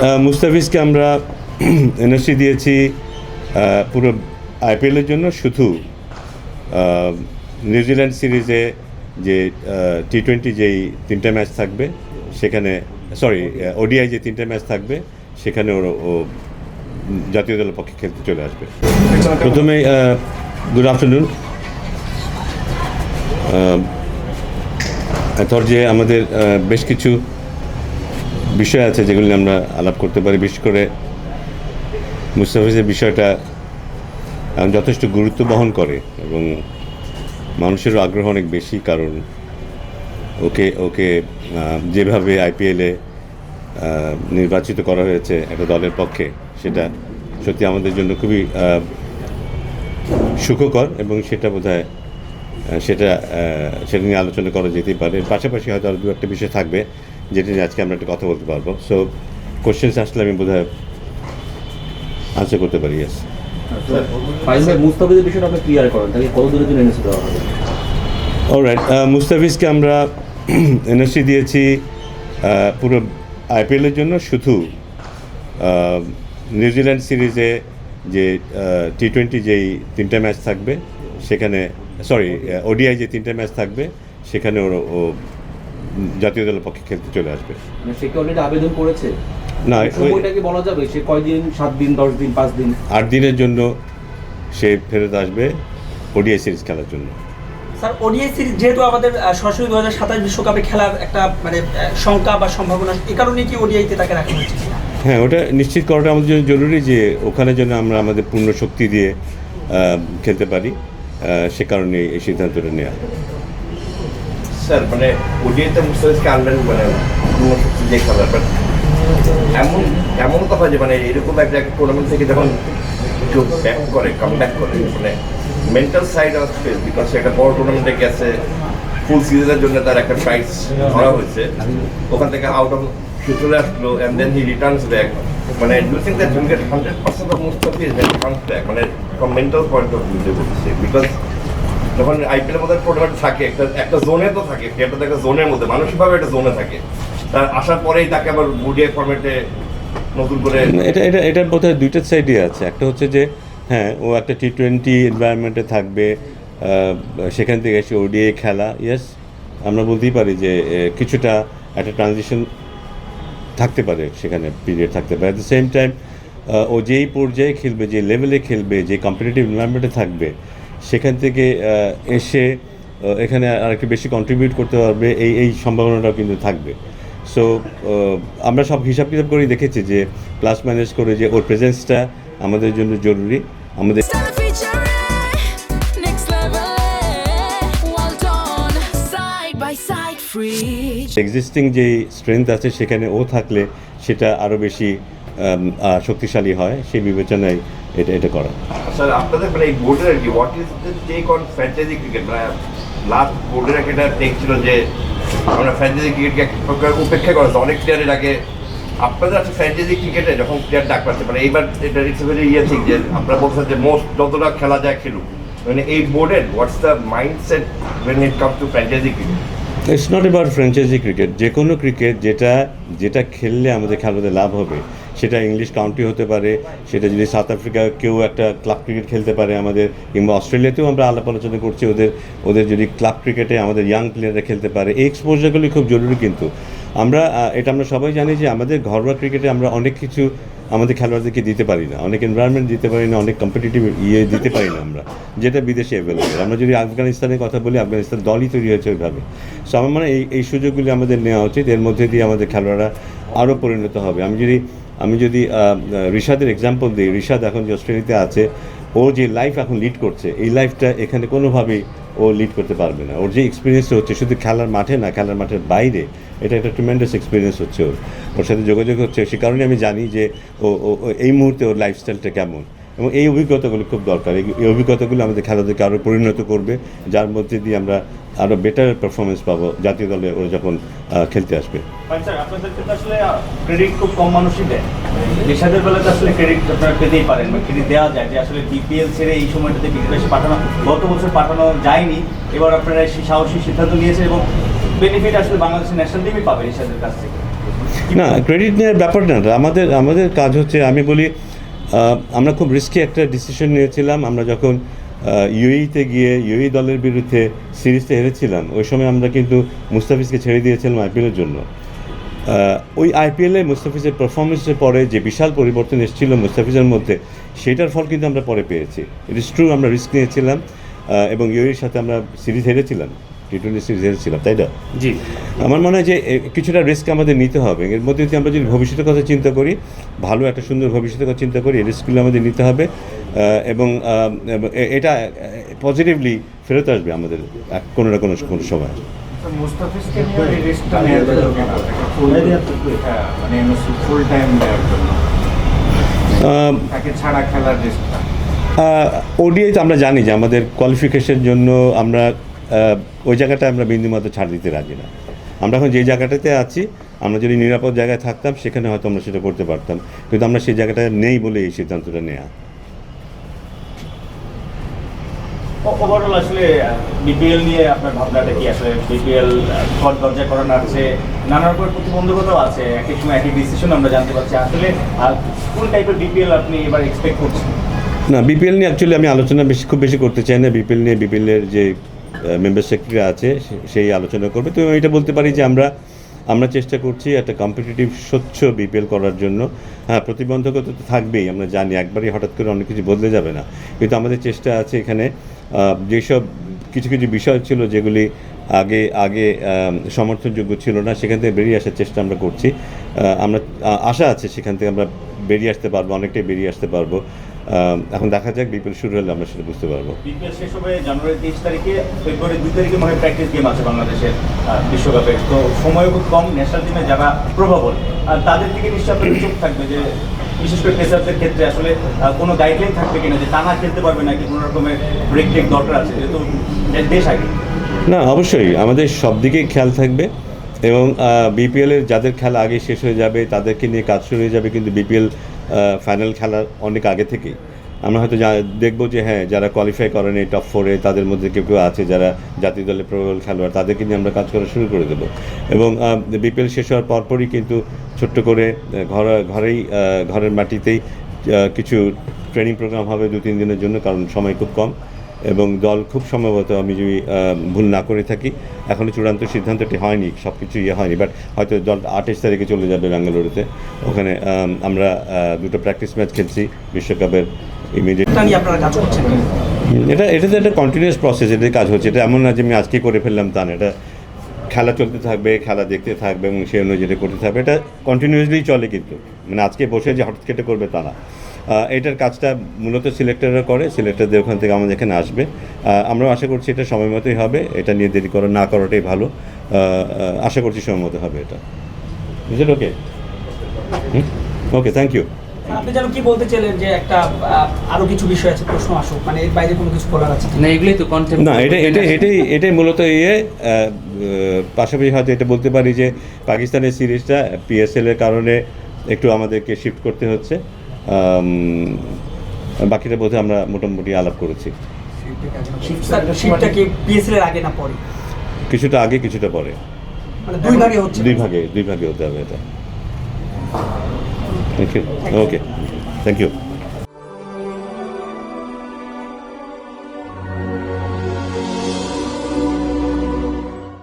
মুস্তাফিজকে আমরা এনওসি দিয়েছি পুরো আইপিএলের জন্য শুধু নিউজিল্যান্ড সিরিজে যে টি টোয়েন্টি যেই তিনটা ম্যাচ থাকবে, সেখানে সরি ওডিআই যে তিনটা ম্যাচ থাকবে, সেখানে ওর, ও জাতীয় দলের পক্ষে খেলতে চলে আসবে। প্রথমে গুড আফটারনুন যে আমাদের বেশ কিছু বিষয় আছে যেগুলি আমরা আলাপ করতে পারি। বিশেষ করে মুস্তাফিজের বিষয়টা যথেষ্ট গুরুত্ব বহন করে এবং মানুষেরও আগ্রহ অনেক বেশি, কারণ ওকে ওকে যেভাবে আইপিএলে নির্বাচিত করা হয়েছে একটা দলের পক্ষে, সেটা সত্যি আমাদের জন্য খুবই সুখকর এবং সেটা বোধ সেটা সেটা নিয়ে আলোচনা করা যেতেই পারে। পাশাপাশি হয়তো আরও দু একটা বিষয় থাকবে। যেটা নিয়ে আজকে আমরা একটা কথা বলতে পারব। সো কোশ্চেন্স আসলে আমি বোধ হয় আনসার করতে পারি ইয়েস ফাইজ মুস্তাফিজের বিষয়টা আপনি ক্লিয়ার করেন তাকে কত দূরের জন্য এনএসি দেওয়া হবে? অলরাইট মুস্তাফিজকে আমরা এনএসসি দিয়েছি আহ, পুরো আইপিএলের জন্য শুধু নিউজিল্যান্ড সিরিজে যে টি টোয়েন্টি যেই তিনটা ম্যাচ থাকবে সেখানে সরি ওডিআই যে তিনটা ম্যাচ থাকবে সেখানে ওর ও জাতীয় দলের পক্ষে খেলতে চলে আসবে। মানে সে কি অলরেডি আবেদন করেছে? না সময়টা কি বলা যাবে? সে কয়দিন সাত দিন দশ দিন পাঁচ দিন? আট দিনের জন্য সে ফেরত আসবে ওডিআই সিরিজ খেলার জন্য। স্যার ওডিআই সিরিজ যেহেতু আমাদের সরাসরি দু হাজার সাতাশ বিশ্বকাপে খেলার একটা মানে শঙ্কা বা সম্ভাবনা এ কারণে কি ওডিআইতে তাকে রাখা হয়েছে হ্যাঁ ওটা নিশ্চিত করাটা আমাদের জন্য জরুরি যে ওখানে যেন আমরা আমাদের পূর্ণ শক্তি দিয়ে খেলতে পারি। সে কারণে এই সিদ্ধান্তটা নেওয়া। স্যার মানে ওডিআইতে মুস্তাফিজকে আনবেন মানে খেলার বাট এমন এমন হয় যে মানে এরকম একটা টুর্নামেন্ট থেকে যখন কেউ ব্যাক করে কাম ব্যাক করে মানে mental side of face because একটা বড় টুর্নামেন্টে গেছে ফুল সিজনের জন্য তার একটা প্রাইস ধরা হয়েছে। ওখান থেকে আউট অফ চলে আসলো and then he returns back মানে do think that get hundred percent of Mustafiz then comes back মানে from mental point of view বলছে বিকজ যখন আইপিএলের মধ্যে টুর্নামেন্ট থাকে, একটা একটা জোনে তো থাকে এটা তো একটা জোনের মধ্যে, মানসিকভাবে একটা জোনে থাকে। তার আসার পরেই তাকে আবার বুডিএ ফরম্যাটে নতুন করে এটা এটা এটার বোধহয় দুইটা সাইডই আছে। একটা হচ্ছে যে হ্যাঁ ও একটা টি টোয়েন্টি এনভায়রনমেন্টে থাকবে সেখান থেকে এসে ওডিএ খেলা। ইয়েস আমরা বলতেই পারি যে কিছুটা একটা ট্রানজিশন থাকতে পারে সেখানে পিরিয়ড থাকতে পারে। অ্যাট দ্য সেম টাইম ও যেই পর্যায়ে খেলবে, যে লেভেলে খেলবে, যে কম্পিটিটিভ এনভায়রনমেন্টে থাকবে সেখান থেকে এসে এখানে আর একটু বেশি কন্ট্রিবিউট করতে পারবে, এই এই সম্ভাবনাটাও কিন্তু থাকবে সো আমরা সব হিসাব কিতাব করেই দেখেছি যে প্লাস মাইনাস করে যে ওর প্রেজেন্সটা আমাদের জন্য জরুরি আমাদের. এক্সিস্টিং যেই স্ট্রেংথ আছে সেখানে ও থাকলে সেটা আরও বেশি শক্তিশালী হয় সেই বিবেচনায় এটা এটা করা। স্যার আপনাদের মানে এই বোর্ডের আর কি what is the take on franchise cricket মানে লাস্ট বোর্ডের একটা টেক ছিল যে আমরা ফ্র্যাঞ্চাইজি ক্রিকেটকে এক প্রকার উপেক্ষা করেছে অনেক প্লেয়ারের আগে আপনাদের আছে ফ্র্যাঞ্চাইজি ক্রিকেটে যখন প্লেয়ার ডাক পাচ্ছে মানে এইবার এটা ইটস ভেরি ইয়ে থিং যে আপনারা বলছেন যে মোস্ট যতটা খেলা যায় খেলুক। মানে এই বোর্ডের what's the mindset when it come to franchise cricket it's not about franchise cricket যে কোনো ক্রিকেট যেটা যেটা খেললে আমাদের খেলাতে লাভ হবে সেটা ইংলিশ কাউন্টি হতে পারে, সেটা যদি সাউথ আফ্রিকা কেউ একটা ক্লাব ক্রিকেট খেলতে পারে আমাদের, কিংবা অস্ট্রেলিয়াতেও আমরা আলাপ আলোচনা করছি, ওদের ওদের যদি ক্লাব ক্রিকেটে আমাদের ইয়াং প্লেয়াররা খেলতে পারে, এই এক্সপোজারগুলি খুব জরুরি কিন্তু। আমরা এটা আমরা সবাই জানি যে আমাদের ঘরোয়া ক্রিকেটে আমরা অনেক কিছু আমাদের খেলোয়াড়দেরকে দিতে পারি না, অনেক এনভায়রনমেন্ট দিতে পারি না, অনেক কম্পিটিটিভ ইয়ে দিতে পারি না আমরা, যেটা বিদেশে অ্যাভেলেবেল আমরা যদি আফগানিস্তানের কথা বলি, আফগানিস্তান দলই তৈরি হয়েছে ওইভাবে। সো আমার মানে এই এই সুযোগগুলি আমাদের নেওয়া উচিত, এর মধ্যে দিয়ে আমাদের খেলোয়াড়রা আরও পরিণত হবে। আমি যদি আমি যদি রিশাদের এক্সাম্পল দিই, রিশাদ এখন যে অস্ট্রেলিয়াতে আছে ও যে লাইফ এখন লিড করছে, এই লাইফটা এখানে কোনোভাবেই ও লিড করতে পারবে না। ওর যে এক্সপিরিয়েন্স হচ্ছে, শুধু খেলার মাঠে না, খেলার মাঠের বাইরে, এটা একটা ট্রিমেন্ডাস এক্সপিরিয়েন্স হচ্ছে ওর। ওর সাথে যোগাযোগ হচ্ছে, সে কারণে আমি জানি যে ও এই মুহূর্তে ওর লাইফস্টাইলটা কেমন। এবং এই অভিজ্ঞতাগুলো খুব দরকার। এই অভিজ্ঞতাগুলো আমাদের খেলাদেরকে আরও পরিণত করবে যার মধ্যে দিয়ে আমরা আরও বেটার পারফরমেন্স পাবো জাতীয় দলে ওরা যখন খেলতে আসবে। ক্রেডিট খুব কম মানুষই দেয়। পেশাদের বেলাতে আসলে ক্রেডিট আপনারা পেতেই পারেন বা ক্রেডিট দেওয়া যায়। যে আসলে বিপিএল ছেড়ে এই সময়টাতে পাঠানো গত বছর পাঠানো যায়নি। এবার আপনারা সেই সাহসী সিদ্ধান্ত নিয়েছেন এবং বেনিফিট আসলে বাংলাদেশের ন্যাশনাল টিমই পাবে এশিয়াদের কাছ থেকে। না ক্রেডিট নেওয়ার ব্যাপার না। আমাদের আমাদের কাজ হচ্ছে আমি বলি আমরা খুব রিস্কি একটা ডিসিশন নিয়েছিলাম। আমরা যখন ইউইতে গিয়ে ইউই দলের বিরুদ্ধে সিরিজটা হেরেছিলাম, ওই সময় আমরা কিন্তু মুস্তাফিজকে ছেড়ে দিয়েছিলাম আইপিএলের জন্য। ওই আইপিএলে মুস্তাফিজের পারফরমেন্সের পরে যে বিশাল পরিবর্তন এসেছিল মুস্তাফিজের মধ্যে, সেটার ফল কিন্তু আমরা পরে পেয়েছি। ইট ইস ট্রু আমরা রিস্ক নিয়েছিলাম এবং ইউইর সাথে আমরা সিরিজ হেরেছিলাম। টি টোয়েন্টি সিরিজ হেরেছিলাম তাই না জি। আমার মনে হয় যে কিছুটা রিস্ক আমাদের নিতে হবে। এর মধ্যে যদি আমরা যদি ভবিষ্যতের কথা চিন্তা করি ভালো একটা সুন্দর ভবিষ্যতের কথা চিন্তা করি রিস্কগুলো আমাদের নিতে হবে এবং এটা পজিটিভলি ফেরত আসবে আমাদের কোনো না কোনো কোনো সময়। ফুল হ্যাঁ, মানে ফুল টাইম নেওয়ার জন্য। আহ, তাকে ছাড়া খেলার রিস্কটা ওডিআই তো আমরা জানি যে আমাদের কোয়ালিফিকেশনের জন্য আমরা ওই জায়গাটা আমরা বিন্দুমাত্র ছাড় দিতে রাজি না। আমরা এখন যে জায়গাটাতে আছি আমরা যদি নিরাপদ জায়গায় থাকতাম সেখানে হয়তো আমরা সেটা করতে পারতাম। কিন্তু আমরা সেই জায়গাটা নেই বলে এই সিদ্ধান্তটা নেওয়া ওভারঅল আসলে বিপিএল নিয়ে আপনার ভাবনাটা কি? আসলে বিপিএল ঘর দরজা করানো আছে নানা রকমের প্রতিবন্ধকতাও আছে এক এক সময় একই ডিসিশন আমরা জানতে পারছি। আসলে কোন টাইপের বিপিএল আপনি এবার এক্সপেক্ট করছেন? না বিপিএল নিয়ে অ্যাকচুয়ালি আমি আলোচনা বেশি খুব বেশি করতে চাই না। বিপিএল নিয়ে বিপিএলের যে মেম্বার সেক্রেটারি আছে সেই আলোচনা করবে। তো এটা বলতে পারি যে আমরা আমরা চেষ্টা করছি একটা কম্পিটিটিভ স্বচ্ছ বিপিএল করার জন্য। হ্যাঁ প্রতিবন্ধকতা তো থাকবেই, আমরা জানি, একবারই হঠাৎ করে অনেক কিছু বদলে যাবে না। কিন্তু আমাদের চেষ্টা আছে এখানে যেসব কিছু কিছু বিষয় ছিল যেগুলি আগে আগে সমর্থনযোগ্য ছিল না, সেখান থেকে বেরিয়ে আসার চেষ্টা আমরা করছি। আমরা আশা আছে সেখান থেকে আমরা বেরিয়ে আসতে পারব, অনেকটাই বেরিয়ে আসতে পারব। এখন দেখা যাক বিপিএল শুরু হলে আমরা সেটা বুঝতে পারব। বিপিএল শেষ হবে জানুয়ারি তেইশ তারিখে ফেব্রুয়ারি দুই তারিখে মনে প্র্যাকটিস গেম আছে বাংলাদেশের আহ, বিশ্বকাপে। তো সময় খুব কম ন্যাশনাল টিমে যারা প্রভাবল আর তাদের দিকে নিশ্চয়ই আপনাদের চোখ থাকবে যে বিশেষ করে পেসারদের ক্ষেত্রে আসলে কোনো গাইডলাইন থাকবে কিনা যে টানা খেলতে পারবে নাকি কোনো রকমের ব্রেক টেক দরকার আছে যেহেতু দেশ আগে। না অবশ্যই আমাদের সব দিকেই খেয়াল থাকবে এবং বিপিএলের যাদের খেলা আগে শেষ হয়ে যাবে তাদেরকে নিয়ে কাজ শুরু হয়ে যাবে কিন্তু বিপিএল ফাইনাল খেলার অনেক আগে থেকেই। আমরা হয়তো যা দেখব যে হ্যাঁ যারা কোয়ালিফাই করেন এই টপ ফোরে তাদের মধ্যে কেউ কেউ আছে যারা জাতীয় দলের প্রবল খেলোয়াড়, তাদেরকে নিয়ে আমরা কাজ করা শুরু করে দেব। এবং বিপিএল শেষ হওয়ার পরপরই কিন্তু ছোট্ট করে ঘর, ঘরেই ঘরের মাটিতেই কিছু ট্রেনিং প্রোগ্রাম হবে দু তিন দিনের জন্য, কারণ সময় খুব কম। এবং দল খুব সম্ভবত আমি যদি ভুল না করে থাকি এখনও চূড়ান্ত সিদ্ধান্তটি হয়নি সব কিছু ইয়ে হয়নি বাট হয়তো দল আঠাশ তারিখে চলে যাবে ব্যাঙ্গালোরুতে। ওখানে আমরা দুটো প্র্যাকটিস ম্যাচ খেলছি বিশ্বকাপের ইমিডিয়েট এটা এটা এটা তো একটা কন্টিনিউয়াস প্রসেস এটাই কাজ হচ্ছে। এটা এমন না যে আমি আজকে করে ফেললাম তা না এটা খেলা চলতে থাকবে খেলা দেখতে থাকবে এবং সেই অনুযায়ী করতে থাকবে। এটা কন্টিনিউয়াসলি চলে কিন্তু মানে আজকে বসে যে হঠাৎ কেটে করবে তা না। এটার কাজটা মূলত সিলেক্টররা করে সিলেক্টরদের ওখান থেকে আমাদের এখানে আসবে। আমরাও আশা করছি এটা সময় মতোই হবে এটা নিয়ে দেরি করা না করাটাই ভালো। আশা করছি সময় মতো হবে এটা। বুঝলেন ওকে ওকে থ্যাংক ইউ আপনি যেন কি বলতে চাইলেন যে একটা আরও কিছু বিষয় আছে প্রশ্ন আসুক মানে এর বাইরে কোনো কিছু বলার আছে না এগুলোই তো কন্টেন্ট না এটা এটা এটাই এটাই মূলত ইয়ে পাশাপাশি হয়তো এটা বলতে পারি যে পাকিস্তানের সিরিজটা পিএসএল এর কারণে একটু আমাদেরকে শিফট করতে হচ্ছে। বাকিটা বোধহয় আমরা মোটামুটি আলাপ করেছি। কিছুটা আগে কিছুটা পরে। মানে দুই ভাগে হচ্ছে। দুই ভাগে দুই ভাগে হতে হবে এটা। Thank you okay thank you